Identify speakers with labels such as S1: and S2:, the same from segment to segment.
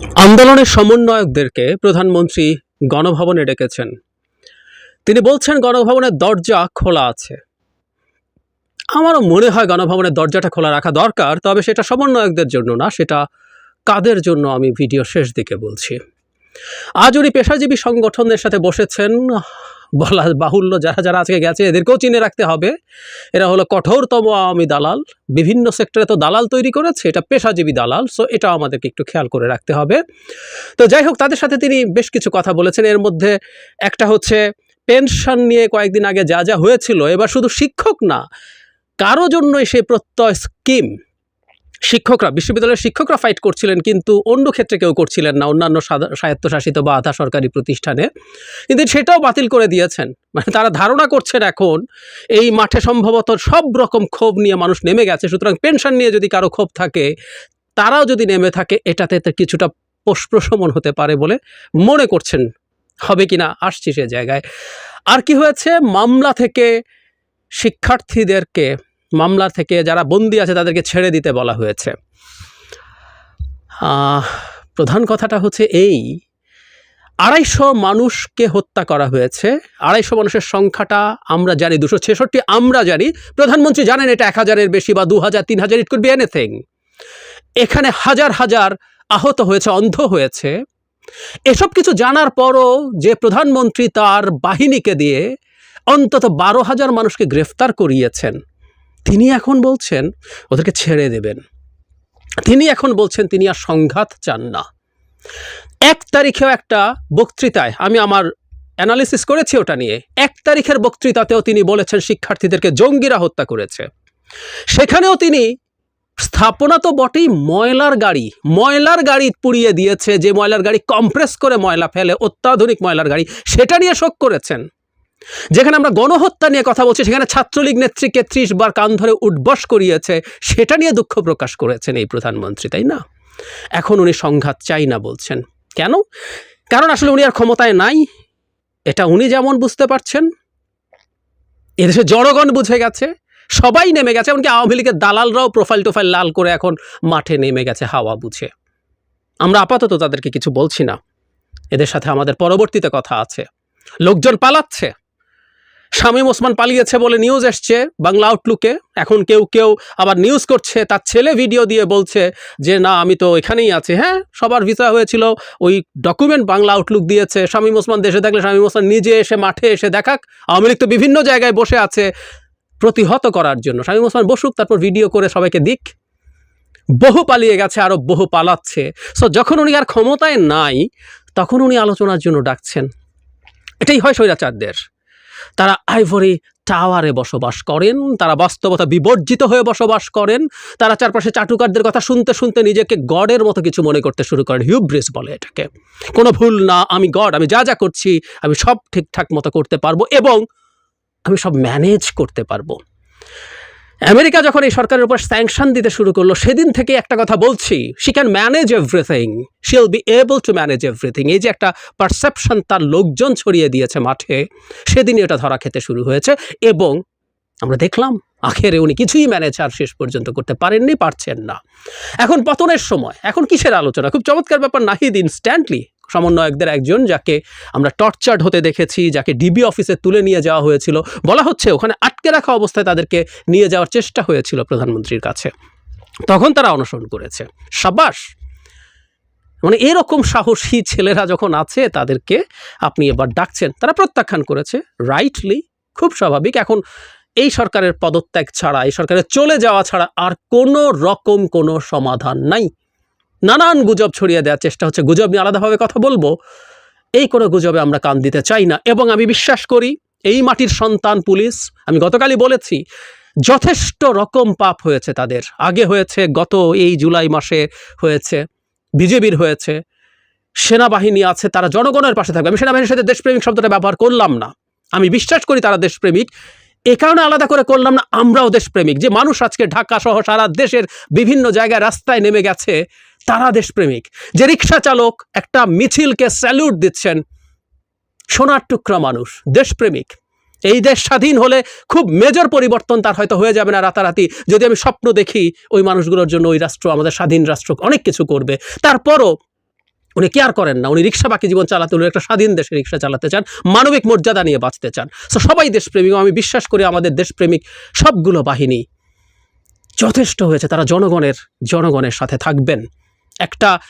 S1: আন্দোলনের সমন্বয়কদেরকে প্রধানমন্ত্রী গণভবনে ডেকেছেন। তিনি বলছেন, গণভবনের দরজা খোলা আছে। আমারও মনে হয় গণভবনের দরজাটা খোলা রাখা দরকার, তবে সেটা সমন্বয়কদের জন্য না, সেটা কাদের জন্য আমি ভিডিও শেষ দিকে বলছি। আজ উনি পেশাজীবী সংগঠনের সাথে বসেছেন। বলা বাহুল্য যারা যারা আজকে গেছে, এদেরকেও চিনে রাখতে হবে। এরা হলো কঠোরতম আওয়ামী দালাল। বিভিন্ন সেক্টরে তো দালাল তৈরি করেছে, এটা পেশাজীবী দালাল সো এটা আমাদেরকে একটু খেয়াল করে রাখতে হবে। তো যাই হোক, তাদের সাথে তিনি বেশ কিছু কথা বলেছেন। এর মধ্যে একটা হচ্ছে, পেনশন নিয়ে কয়েকদিন আগে যা যা হয়েছিল, এবার শুধু শিক্ষক না, কারও জন্যই সেই প্রত্যয় স্কিম শিক্ষকরা, বিশ্ববিদ্যালয়ের শিক্ষকরা ফাইট করছিলেন, কিন্তু অন্য ক্ষেত্রে কেউ করছিলেন না। অন্যান্য স্বায়ত্তশাসিত বা আধা সরকারি প্রতিষ্ঠানে। কিন্তু সেটাও বাতিল করে দিয়েছেন। মানে তারা ধারণা করছেন এখন, এই মাঠে সম্ভবত সব রকম ক্ষোভ নিয়ে মানুষ নেমে গেছে। সুতরাং পেনশন নিয়ে যদি কারও ক্ষোভ থাকে, তারাও যদি নেমে থাকে, এটাতে কিছুটা প্রশমন হতে পারে বলে মনে করছেন। হবে কি না আসছি সে জায়গায়। আর কি হয়েছে? মামলা থেকে শিক্ষার্থীদেরকে মামলা থেকে যারা বন্দি আছে তাদেরকে ছেড়ে দিতে বলা হয়েছে। প্রধান কথাটা হচ্ছে এই, আড়াইশো মানুষকে হত্যা করা হয়েছে, আড়াইশো মানুষের সংখ্যাটা আমরা জানি, দুশো ছেষট্টি আমরা জানি, প্রধানমন্ত্রী জানেন এটা এক হাজারের বেশি বা দু হাজার তিন হাজার ইট কুড বি এনিথিং। এখানে হাজার হাজার আহত হয়েছে, অন্ধ হয়েছে। এসব কিছু জানার পরও যে প্রধানমন্ত্রী তার বাহিনীকে দিয়ে অন্তত বারো হাজার মানুষকে গ্রেফতার করিয়েছেন তিনি এখন বলছেন, ওদেরকে ছেড়ে দেবেন। তিনি এখন বলছেন, তিনি আর সংঘাত চান না। এক তারিখেও একটা বক্তৃতায়, আমি আমার অ্যানালিসিস করেছি ওটা নিয়ে, এক তারিখের বক্তৃতাতেও তিনি বলেছেন, শিক্ষার্থীদেরকে জঙ্গিরা হত্যা করেছে। সেখানেও তিনি, স্থাপনা তো বটেই, ময়লার গাড়ি ময়লার গাড়ি পুড়িয়ে দিয়েছে, যে ময়লার গাড়ি কম্প্রেস করে ময়লা ফেলে, অত্যাধুনিক ময়লার গাড়ি, সেটা নিয়ে শোক করেছেন। যেখানে আমরা গণহত্যা নিয়ে কথা বলছি, সেখানে ছাত্রলীগ নেত্রীকে ত্রিশ বার কান ধরে উঠবস করিয়েছে, সেটা নিয়ে দুঃখ প্রকাশ করেছেন এই প্রধানমন্ত্রী, তাই না? এখন উনি সংঘাত চাই না বলছেন। কেন? কারণ আসলে উনি আর ক্ষমতায় নাই। এটা উনি যেমন বুঝতে পারছেন, এদেশে জনগণ বুঝে গেছে, সবাই নেমে গেছে, এমনকি আওয়ামী লীগের দালালরাও প্রোফাইল টোফাইল লাল করে এখন মাঠে নেমে গেছে, হাওয়া বুঝে। আমরা আপাতত তাদেরকে কিছু বলছি না। এদের সাথে আমাদের পরবর্তীতে কথা আছে। লোকজন পালাচ্ছে। শামীম ওসমান পালিয়েছে বলে নিউজ এসছে বাংলা আউটলুকে এখন কেউ কেউ আবার নিউজ করছে, তার ছেলে ভিডিও দিয়ে বলছে যে, না, আমি তো এখানেই আছি। হ্যাঁ সবার ভিসা হয়েছিল, ওই ডকুমেন্ট বাংলা আউটলুক দিয়েছে। শামীম ওসমান দেশে থাকলে শামীম ওসমান নিজে এসে মাঠে এসে দেখাক, আওয়ামী লীগ তো বিভিন্ন জায়গায় বসে আছে প্রতিহত করার জন্য। শামীম ওসমান বসুক, তারপর ভিডিও করে সবাইকে দিক। বহু পালিয়ে গেছে আরও বহু পালাচ্ছে। সো যখন উনি আর ক্ষমতায় নাই, তখন উনি আলোচনার জন্য ডাকছেন। এটাই হয় স্বৈরাচারদের। তারা আইভরি টাওয়ারে বসবাস করেন, তারা বাস্তবতা বিবর্জিত হয়ে বসবাস করেন, তারা চারপাশে চাটুকারদের কথা শুনতে শুনতে নিজেকে গডের মতো কিছু মনে করতে শুরু করেন হিউব্রিস বলে এটাকে। কোনো ভুল না, আমি গড, আমি যা যা করছি, আমি সব ঠিকঠাক মতো করতে পারব এবং আমি সব ম্যানেজ করতে পারব। আমেরিকা যখন এই সরকারের উপর স্যাংশন দিতে শুরু করল, সেদিন থেকে একটা কথা বলছি she can manage everything she will be able to manage everything এই যে একটা পারসেপশন তার লোকজন ছড়িয়ে দিয়েছে মাঠে, সেদিনই এটা ধরা খেতে শুরু হয়েছে এবং আমরা দেখলাম, আখেরে উনি কিছুই ম্যানেজ আর শেষ পর্যন্ত করতে পারেননি, পারছেন না। এখন পতনের সময়, এখন কিসের আলোচনা? খুব চমৎকার ব্যাপার, নাহিদ ইনস্ট্যান্টলি সমন্বয়কদের একজন যাকে আমরা টর্চার্ড হতে দেখেছি, যাকে ডিবি অফিসে তুলে নিয়ে যাওয়া হয়েছিল। বলা হচ্ছে ওখানে আটকে রাখা অবস্থায় তাদেরকে নিয়ে যাওয়ার চেষ্টা হয়েছিল প্রধানমন্ত্রীর কাছে। তখন তারা অনশন করেছে। সাবাস! মানে এরকম সাহসী ছেলেরা যখন আছে, তাদেরকে আপনি এবার ডাকছেন। তারা প্রত্যাখ্যান করেছে। রাইটলি খুব স্বাভাবিক। এখন এই সরকারের পদত্যাগ ছাড়া, এই সরকারের চলে যাওয়া ছাড়া আর কোনো রকম কোনো সমাধান নাই। নানান গুজব ছড়িয়ে দেওয়ার চেষ্টা হচ্ছে। গুজব নিয়ে আলাদাভাবে কথা বলব। এই কোনো গুজবে আমরা কান দিতে চাই না। এবং আমি বিশ্বাস করি, এই মাটির সন্তান পুলিশ, আমি গতকালই বলেছি, যথেষ্ট রকম পাপ হয়েছে তাদের। আগে হয়েছে, গত এই জুলাই মাসে হয়েছে, বিজেপির হয়েছে, সেনাবাহিনী আছে, তারা জনগণের পাশে থাকবে। আমি সেনাবাহিনীর সাথে দেশপ্রেমিক শব্দটা ব্যবহার করলাম না। আমি বিশ্বাস করি তারা দেশপ্রেমিক। এ কারণে আলাদা করে করলাম না, আমরাও দেশপ্রেমিক। যে মানুষ আজকে ঢাকা সহ সারা দেশের বিভিন্ন জায়গায় রাস্তায় নেমে গেছে তারা দেশপ্রেমিক। যে রিক্সা চালক একটা মিছিলকে স্যালুট দিচ্ছেন, সোনার টুকরা মানুষ, দেশপ্রেমিক। এই দেশ স্বাধীন হলে খুব মেজর পরিবর্তন তার হয়তো হয়ে যাবে না রাতারাতি। যদি আমি স্বপ্ন দেখি ওই মানুষগুলোর জন্য ওই রাষ্ট্র, আমাদের স্বাধীন রাষ্ট্র অনেক কিছু করবে। তারপরও উনি কেয়ার করেন না। উনি রিক্সা বাকি জীবন চালাতে উনি একটা স্বাধীন দেশে রিক্সা চালাতে চান, মানবিক মর্যাদা নিয়ে বাঁচতে চান। সো সবাই দেশপ্রেমিক। আমি বিশ্বাস করি আমাদের দেশপ্রেমিক সবগুলো বাহিনী যথেষ্ট হয়েছে। তারা জনগণের জনগণের সাথে থাকবেন। একটা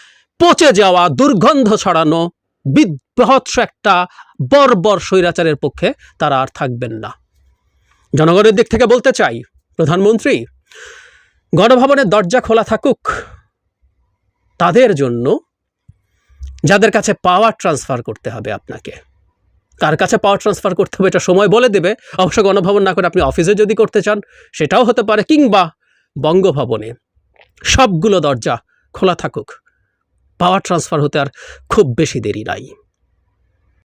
S1: পচে যাওয়া দুর্গন্ধ ছড়ানো বিভৎস একটা বর্বর স্বৈরাচারের পক্ষে তারা আর থাকবেন না। জনগণের দিক থেকে বলতে চাই, প্রধানমন্ত্রী, গণভবনের দরজা খোলা থাকুক। তাদের জন্য যাদের কাছে পাওয়ার ট্রান্সফার করতে হবে আপনাকে। কার কাছে পাওয়ার ট্রান্সফার করতে হবে এটা সময় বলে দেবে। অবশ্য গণভবন না করে আপনি অফিসে যদি করতে চান, সেটাও হতে পারে কিংবা বঙ্গভবনে। সবগুলো দরজা খোলা থাকুক। পাওয়ার ট্রান্সফার হতে আর খুব বেশি দেরি নাই।